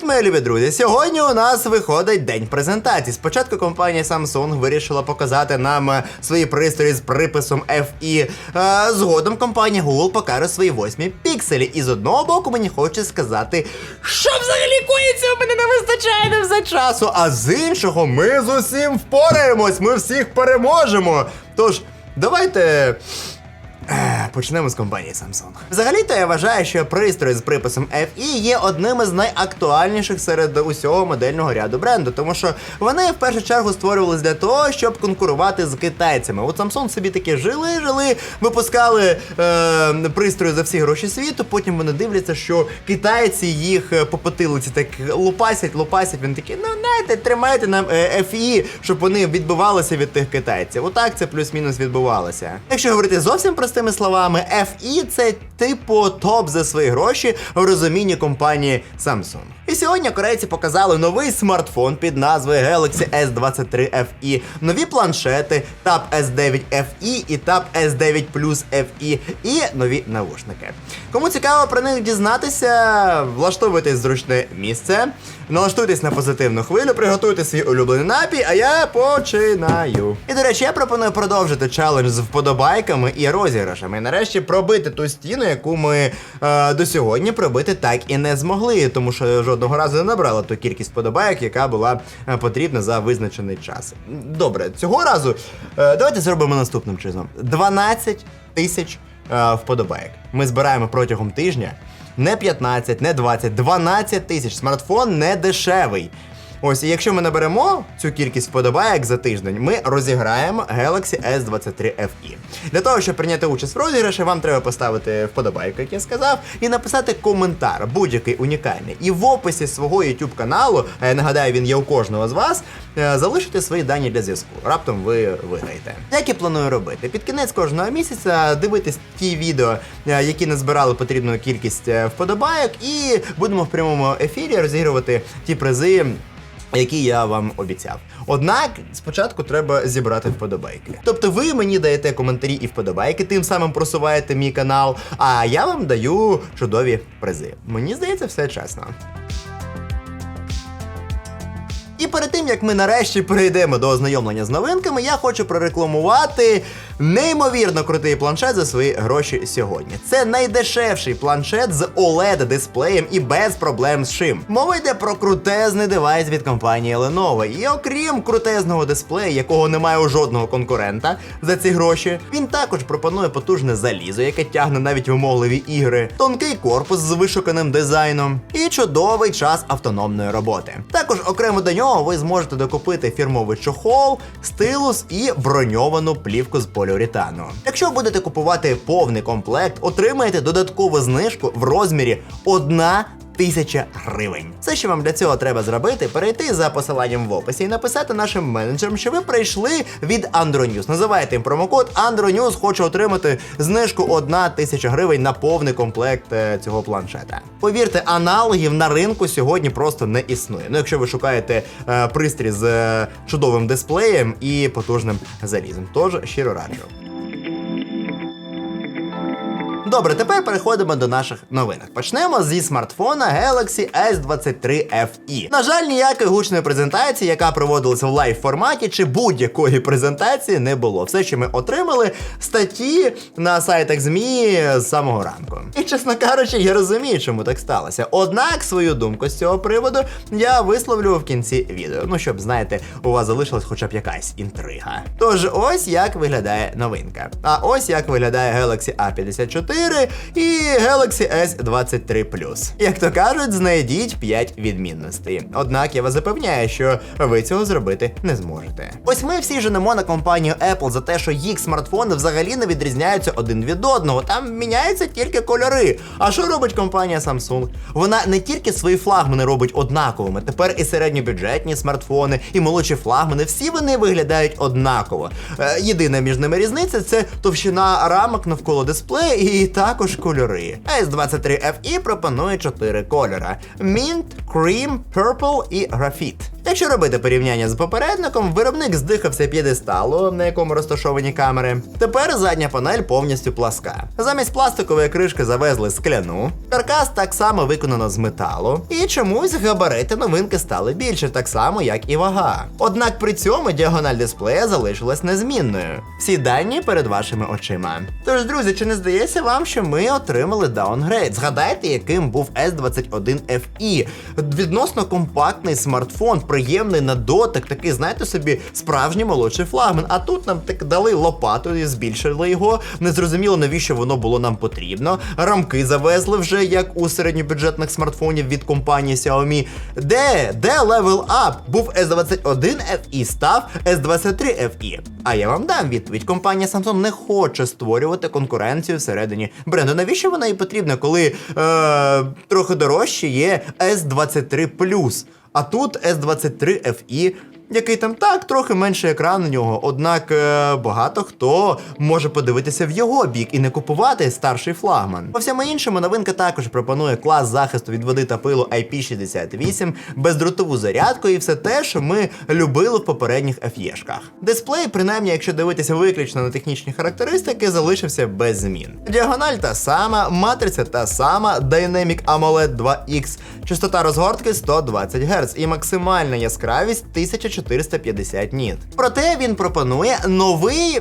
Привіт, мої любі друзі! Сьогодні у нас виходить день презентації. Спочатку компанія Samsung вирішила показати нам е, свої пристрої з приписом FE. Е, Згодом компанія Google покаже свої восьмі пікселі. І з одного боку мені хоче сказати, що взагалі коїться, у мене не вистачає не все часу. А з іншого, ми з усім впораємось, ми всіх переможемо. Тож, давайте. Е, Почнемо з компанії Samsung. Взагалі-то я вважаю, що пристрої з приписом FE є одним із найактуальніших серед усього модельного ряду бренду, тому що вони в першу чергу створювалися для того, щоб конкурувати з китайцями. От Samsung собі таки жили, жили, випускали е, пристрої за всі гроші світу. Потім вони дивляться, що китайці їх е, по потилиці так лупасять, лупасять. Він такий, ну знаєте, тримайте нам е, FE, щоб вони відбивалися від тих китайців. Отак це плюс-мінус відбувалося. Якщо говорити зовсім простими словами, FE це типу топ за свої гроші в розумінні компанії Samsung. І сьогодні корейці показали новий смартфон під назвою Galaxy S23 FE, нові планшети Tab S9 FE і Tab S9 Plus FE і нові навушники. Кому цікаво про них дізнатися, влаштовуйтесь зручне місце, налаштуйтесь на позитивну хвилю, приготуйте свій улюблений напій, а я починаю. І до речі, я пропоную продовжити челендж з вподобайками і розіграшами. І нарешті пробити ту стіну, яку ми е, до сьогодні пробити так і не змогли, тому що жодного разу не набрала ту кількість подобайок, яка була е, потрібна за визначений час. Добре, цього разу е, давайте зробимо наступним чином: 12 тисяч е, вподобайок. Ми збираємо протягом тижня. Не 15, не 20, 12 тисяч. Смартфон не дешевий. Ось, і якщо ми наберемо цю кількість вподобайок за тиждень, ми розіграємо Galaxy S23 FE. Для того, щоб прийняти участь в розіграші, вам треба поставити вподобайку, як я сказав, і написати коментар, будь-який унікальний. І в описі свого YouTube каналу, а я нагадаю, він є у кожного з вас, е, залишити свої дані для зв'язку. Раптом ви виграєте. Як і планую робити? Під кінець кожного місяця дивитись ті відео, е, які назбирали потрібну кількість е, вподобайок, і будемо в прямому ефірі розігрувати ті призи які я вам обіцяв. Однак спочатку треба зібрати вподобайки. Тобто ви мені даєте коментарі і вподобайки, тим самим просуваєте мій канал, а я вам даю чудові призи. Мені здається, все чесно. І перед тим як ми нарешті перейдемо до ознайомлення з новинками, я хочу прорекламувати неймовірно крутий планшет за свої гроші сьогодні. Це найдешевший планшет з oled дисплеєм і без проблем з шим. Мова йде про крутезний девайс від компанії Lenovo. І окрім крутезного дисплея, якого немає у жодного конкурента за ці гроші, він також пропонує потужне залізо, яке тягне навіть вимогливі ігри, тонкий корпус з вишуканим дизайном і чудовий час автономної роботи. Також окремо до нього ви зможете докупити фірмовий чохол, стилус і броньовану плівку з поліуретану. Якщо будете купувати повний комплект, отримаєте додаткову знижку в розмірі 1 Тисяча гривень. Все, що вам для цього треба зробити, перейти за посиланням в описі і написати нашим менеджерам, що ви прийшли від Andronews. Називайте їм промокод Andronews, хоче отримати знижку 1 тисяча гривень на повний комплект е, цього планшета. Повірте, аналогів на ринку сьогодні просто не існує. Ну, якщо ви шукаєте е, пристрій з е, чудовим дисплеєм і потужним залізом, тож щиро раджу. Добре, тепер переходимо до наших новинок. Почнемо зі смартфона Galaxy S23 FE. На жаль, ніякої гучної презентації, яка проводилася в лайв форматі, чи будь-якої презентації не було. Все, що ми отримали, статті на сайтах ЗМІ з самого ранку. І чесно кажучи, я розумію, чому так сталося. Однак свою думку з цього приводу я висловлю в кінці відео. Ну щоб знаєте, у вас залишилась хоча б якась інтрига. Тож ось як виглядає новинка. А ось як виглядає Galaxy A54 і Galaxy S23 Як то кажуть, знайдіть 5 відмінностей. Однак я вас запевняю, що ви цього зробити не зможете. Ось ми всі женемо на компанію Apple за те, що їх смартфони взагалі не відрізняються один від одного. Там міняються тільки кольори. А що робить компанія Samsung? Вона не тільки свої флагмани робить однаковими, тепер і середньобюджетні смартфони, і молодші флагмани, всі вони виглядають однаково. Е, єдина між ними різниця це товщина рамок навколо дисплея і також кольори. S23FE пропонує чотири кольора: Mint, Cream, Purple і Graphite. Якщо робити порівняння з попередником, виробник здихався п'єдесталу, на якому розташовані камери. Тепер задня панель повністю пласка. Замість пластикової кришки завезли скляну. Каркас так само виконано з металу. І чомусь габарити новинки стали більше, так само, як і вага. Однак при цьому діагональ дисплея залишилась незмінною. Всі дані перед вашими очима. Тож, друзі, чи не здається вам, що ми отримали даунгрейд? Згадайте, яким був S21 FE. Відносно компактний смартфон, приємний на дотик, такий, знаєте собі, справжній молодший флагман. А тут нам так дали лопату і збільшили його. Незрозуміло, навіщо воно було нам потрібно. Рамки завезли вже як у середньобюджетних смартфонів від компанії Xiaomi. Де? Де level up? Був S21 FE, став S23 FE. А я вам дам відповідь. Компанія Samsung не хоче створювати конкуренцію всередині бренду. Навіщо вона і потрібна, коли е, трохи дорожче є S23 а тут S23 FE, який там так трохи менше екран у нього. Однак е, багато хто може подивитися в його бік і не купувати старший флагман. По всьому іншому, новинка також пропонує клас захисту від води та пилу IP68, бездротову зарядку і все те, що ми любили в попередніх FE-шках. Дисплей, принаймні, якщо дивитися виключно на технічні характеристики, залишився без змін. Діагональ та сама, матриця та сама, Dynamic AMOLED 2X, частота розгортки 120 Гц і максимальна яскравість 1450 ніт. Проте він пропонує новий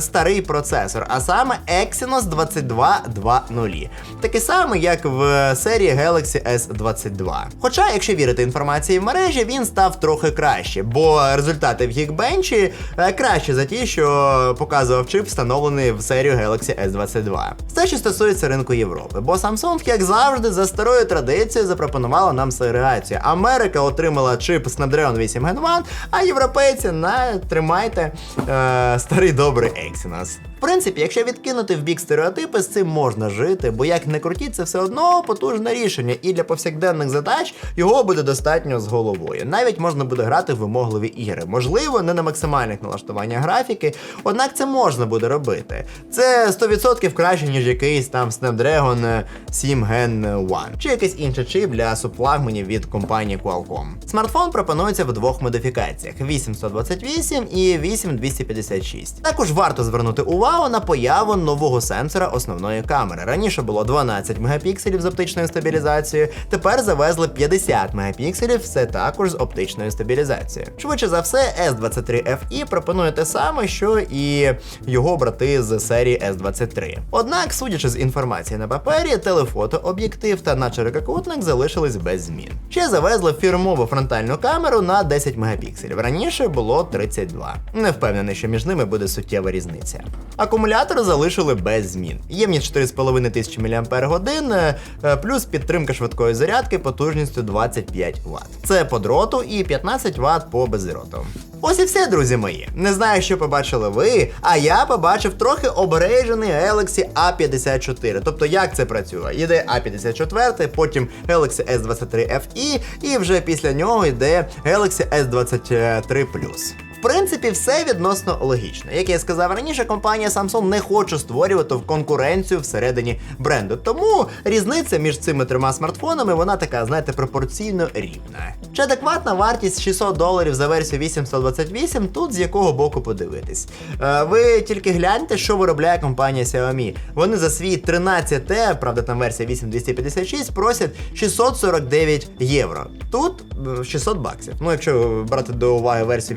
старий процесор, а саме Exynos 2220. Такий самий, як в серії Galaxy S22. Хоча, якщо вірити інформації в мережі, він став трохи краще, бо результати в Geekbench е, краще за ті, що показував чип, встановлений в серію Galaxy S22. Це що стосується ринку Європи, бо Samsung, як завжди, за старою традицією запропонувала нам сегрегацію. Америка отримала чип Snapdragon 8 Gen 1, а європейці на тримайте е, старий добрий Exynos. В принципі, якщо відкинути в бік стереотипи, з цим можна жити, бо як не крутіть, це все одно потужне рішення, і для повсякденних задач його буде достатньо з головою. Навіть можна буде грати в вимогливі ігри. Можливо, не на максимальних налаштуваннях графіки, однак це можна буде робити. Це 100% краще, ніж якийсь там Snapdragon 7 Gen 1 чи якийсь інший чип для субфлагманів від компанії Qualcomm. Смартфон пропонується в двох модифікаціях: 8128 і 8256. Також варто звернути увагу на появу нового сенсора основної камери. Раніше було 12 мегапікселів з оптичною стабілізацією, тепер завезли 50 мегапікселів, все також з оптичною стабілізацією. Швидше за все, S23 FE пропонує те саме, що і його брати з серії S23. Однак, судячи з інформації на папері, телефотооб'єктив та начерекокутник залишились без змін. Ще завезли фірмову фронтальну камеру на 10 мегапікселів. Раніше було 32. Не впевнений, що між ними буде суттєва різниця. Акумулятор залишили без змін. Ємність 4500 мАч, е, плюс підтримка швидкої зарядки потужністю 25 Вт. Це по дроту і 15 Вт по бездроту. Ось і все, друзі мої. Не знаю, що побачили ви, а я побачив трохи обережений Galaxy A54. Тобто, як це працює? Іде A54, потім Galaxy S23 FE, і вже після нього йде Galaxy S23 Plus. Принципі, все відносно логічно. Як я сказав раніше, компанія Samsung не хоче створювати конкуренцію всередині бренду. Тому різниця між цими трьома смартфонами, вона така, знаєте, пропорційно рівна. Чи адекватна вартість 600 доларів за версію 8128, тут з якого боку подивитись. Е, ви тільки гляньте, що виробляє компанія Xiaomi. Вони за свій 13T, правда там версія 8256, просять 649 євро. Тут е, 600 баксів. Ну, якщо брати до уваги версію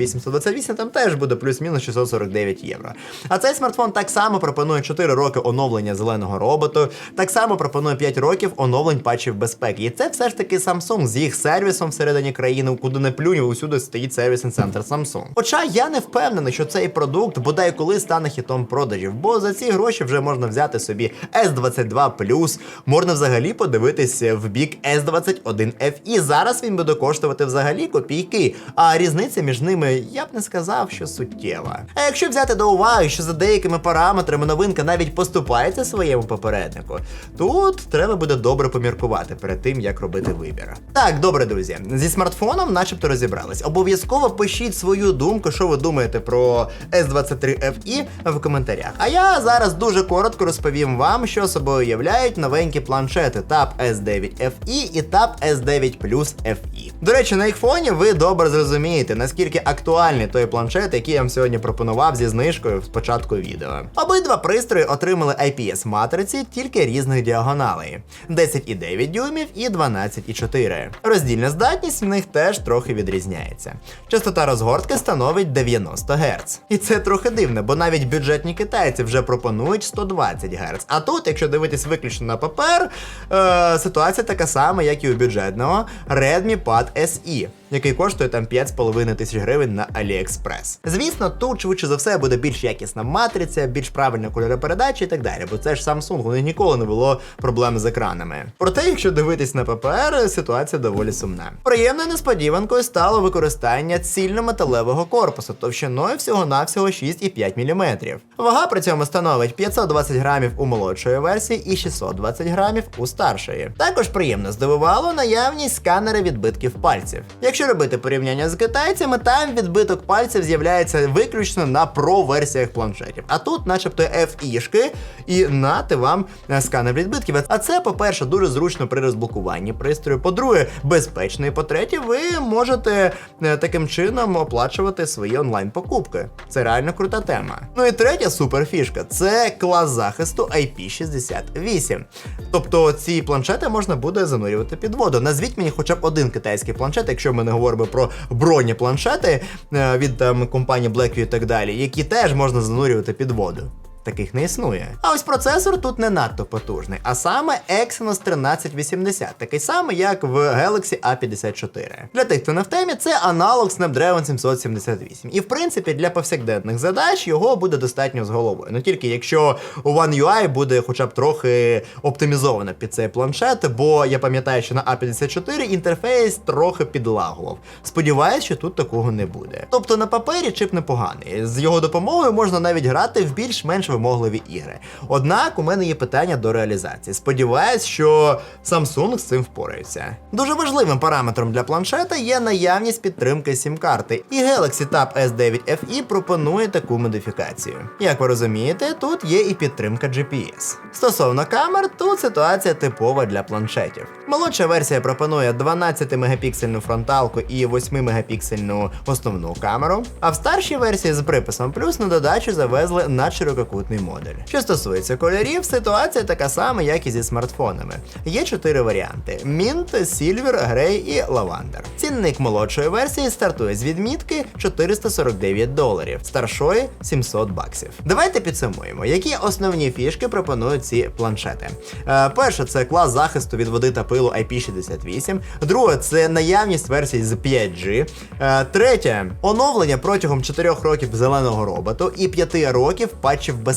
8128, там теж буде плюс-мінус 649 євро. А цей смартфон так само пропонує 4 роки оновлення зеленого роботу, так само пропонує 5 років оновлень патчів безпеки. І це все ж таки Samsung з їх сервісом всередині країни, куди не плюнь, усюди стоїть сервісний центр Samsung. Хоча я не впевнений, що цей продукт бодай коли стане хітом продажів, бо за ці гроші вже можна взяти собі S22 можна взагалі подивитися в бік S21F. І зараз він буде коштувати взагалі копійки. А різниця між ними я б не сказав, що суттєва. А якщо взяти до уваги, що за деякими параметрами новинка навіть поступається своєму попереднику, тут треба буде добре поміркувати перед тим, як робити вибір. Так, добре, друзі, зі смартфоном, начебто, розібрались. Обов'язково пишіть свою думку, що ви думаєте про S23 FE в коментарях. А я зараз дуже коротко розповім вам, що собою являють новенькі планшети Tab S9 FE і Tab S9 Plus FE. До речі, на їх фоні ви добре зрозумієте, наскільки актуальний той планшет, який я вам сьогодні пропонував зі знижкою в спочатку відео. Обидва пристрої отримали IPS матриці, тільки різних діагоналей: 10,9 дюймів і 12,4. Роздільна здатність в них теж трохи відрізняється. Частота розгортки становить 90 Гц. І це трохи дивно, бо навіть бюджетні китайці вже пропонують 120 Гц. А тут, якщо дивитись виключно на папер, е, ситуація така сама, як і у бюджетного Redmi Pad SE. Який коштує там 5,5 тисяч гривень на AliExpress. Звісно, тут швидше за все буде більш якісна матриця, більш правильна кольоропередача і так далі, бо це ж Samsung, у них ніколи не було проблем з екранами. Проте, якщо дивитись на ППР, ситуація доволі сумна. Приємною несподіванкою стало використання цільнометалевого корпусу товщиною всього-навсього 6,5 мм. Вага при цьому становить 520 грамів у молодшої версії і 620 грамів у старшої. Також приємно здивувало наявність сканера відбитків пальців. Якщо робити порівняння з китайцями, там відбиток пальців з'являється виключно на про-версіях планшетів. А тут, начебто, FI-шки, і нати вам е, сканер відбитків. А це, по-перше, дуже зручно при розблокуванні пристрою. По-друге, безпечно. І по-третє, ви можете е, таким чином оплачувати свої онлайн-покупки. Це реально крута тема. Ну і третя суперфішка це клас захисту IP68. Тобто ці планшети можна буде занурювати під воду. Назвіть мені хоча б один китайський планшет, якщо ми не говоримо про броні планшети від там компанії Blackview і так далі, які теж можна занурювати під воду. Таких не існує. А ось процесор тут не надто потужний, а саме Exynos 1380, такий самий, як в Galaxy A54. Для тих, хто не в темі, це аналог Snapdragon 778. І в принципі для повсякденних задач його буде достатньо з головою. Ну тільки якщо One UI буде хоча б трохи оптимізовано під цей планшет, бо я пам'ятаю, що на A54 інтерфейс трохи підлагував. Сподіваюсь, що тут такого не буде. Тобто на папері чип непоганий. З його допомогою можна навіть грати в більш-менш вимогливі ігри. Однак у мене є питання до реалізації. Сподіваюсь, що Samsung з цим впорається. Дуже важливим параметром для планшета є наявність підтримки сім-карти, і Galaxy Tab S9 FE пропонує таку модифікацію. Як ви розумієте, тут є і підтримка GPS. Стосовно камер, тут ситуація типова для планшетів. Молодша версія пропонує 12-мегапіксельну фронталку і 8-мегапіксельну основну камеру. А в старшій версії з приписом плюс на додачу завезли надширококутний модуль. Що стосується кольорів, ситуація така сама, як і зі смартфонами. Є чотири варіанти: Mint, Silver, Grey і Lavender. Цінник молодшої версії стартує з відмітки 449 доларів, старшої 700 баксів. Давайте підсумуємо, які основні фішки пропонують ці планшети. Е, перше, це клас захисту від води та пилу IP68. Друге, це наявність версій з 5G. Е, третє оновлення протягом 4 років зеленого роботу і 5 років патчів безпеки.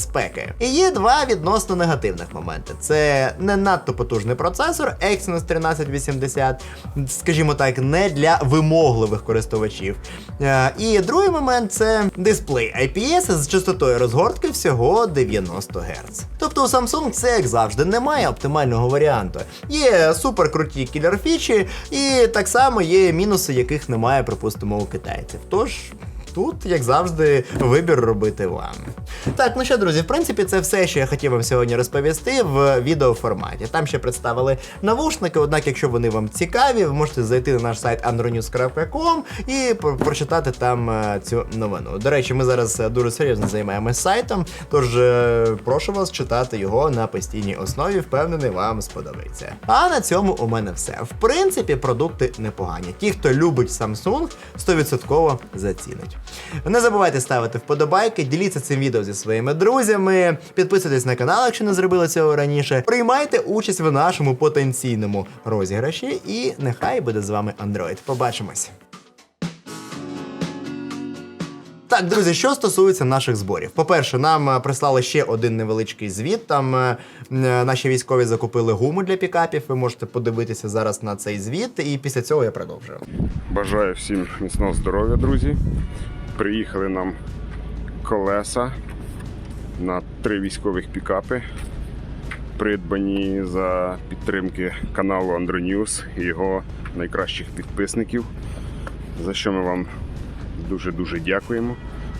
І є два відносно негативних моменти: це не надто потужний процесор Exynos 1380, скажімо так, не для вимогливих користувачів. Е, і другий момент це дисплей IPS з частотою розгортки всього 90 Гц. Тобто у Samsung це як завжди немає оптимального варіанту. Є супер круті кілер фічі, і так само є мінуси, яких немає, припустимо, у китайців. Тож. Тут, як завжди, вибір робити вам. Так, ну що, друзі, в принципі, це все, що я хотів вам сьогодні розповісти в відеоформаті. Там ще представили навушники, однак, якщо вони вам цікаві, ви можете зайти на наш сайт andronews.com і прочитати там е, цю новину. До речі, ми зараз е, дуже серйозно займаємось сайтом, тож е, прошу вас читати його на постійній основі. Впевнений, вам сподобається. А на цьому у мене все. В принципі, продукти непогані. Ті, хто любить Samsung, 100% зацінить. Не забувайте ставити вподобайки, діліться цим відео зі своїми друзями, підписуйтесь на канал, якщо не зробили цього раніше. Приймайте участь в нашому потенційному розіграші, і нехай буде з вами Android. Побачимось. Так, друзі, що стосується наших зборів. По-перше, нам е, прислали ще один невеличкий звіт. Там е, е, наші військові закупили гуму для пікапів. Ви можете подивитися зараз на цей звіт, і після цього я продовжую. Бажаю всім міцного здоров'я, друзі. Приїхали нам колеса на три військових пікапи, придбані за підтримки каналу Andronews і його найкращих підписників, за що ми вам дуже-дуже дякуємо.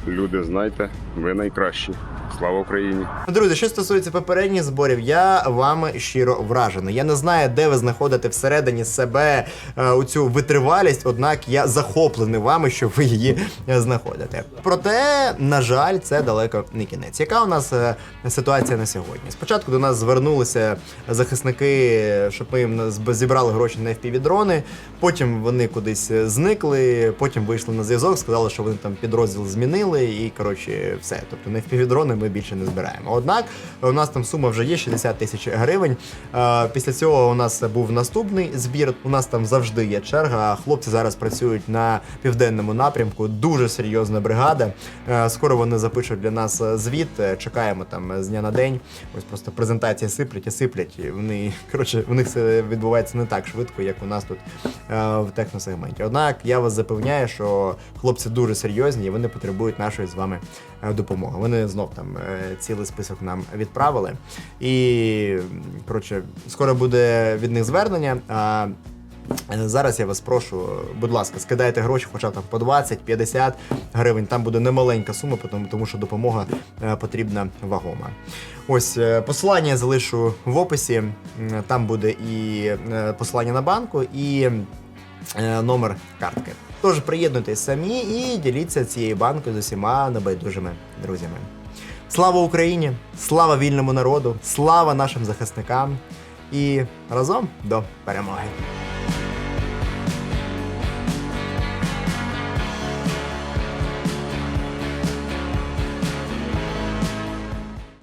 Люди, знайте, ви найкращі. Слава Україні! Друзі, що стосується попередніх зборів, я вами щиро вражений. Я не знаю, де ви знаходите всередині себе е, у цю витривалість, однак я захоплений вами, що ви її знаходите. Проте, на жаль, це далеко не кінець. Яка у нас е, ситуація на сьогодні? Спочатку до нас звернулися захисники, щоб ми їм зібрали гроші на FPV-дрони, потім вони кудись е, зникли, потім вийшли на зв'язок, сказали, що вони там підрозділ змінили, і коротше, все. Тобто на FPV-дрони ми більше не збираємо. Однак у нас там сума вже є 60 тисяч гривень. Е, Після цього у нас був наступний збір. У нас там завжди є черга. Хлопці зараз працюють на південному напрямку. Дуже серйозна бригада. Е, Скоро вони запишуть для нас е, звіт. Чекаємо там з дня на день. Ось просто презентації сиплять і сиплять. Вони коротше, у них це відбувається не так швидко, як у нас тут в техносегменті. Однак я вас запевняю, що хлопці дуже серйозні і вони потребують нашої з вами е, допомоги. Вони знов там е, цілий список нам відправили. І коротше, скоро буде від них звернення. А Е, Зараз я вас прошу, будь ласка, скидайте гроші, хоча там по 20-50 гривень. Там буде немаленька сума, тому, що допомога потрібна вагома. Ось посилання я залишу в описі. Там буде і посилання на банку, і номер картки. Тож приєднуйтесь самі і діліться цією банкою з усіма небайдужими друзями. Слава Україні! Слава вільному народу! Слава нашим захисникам! І разом до перемоги!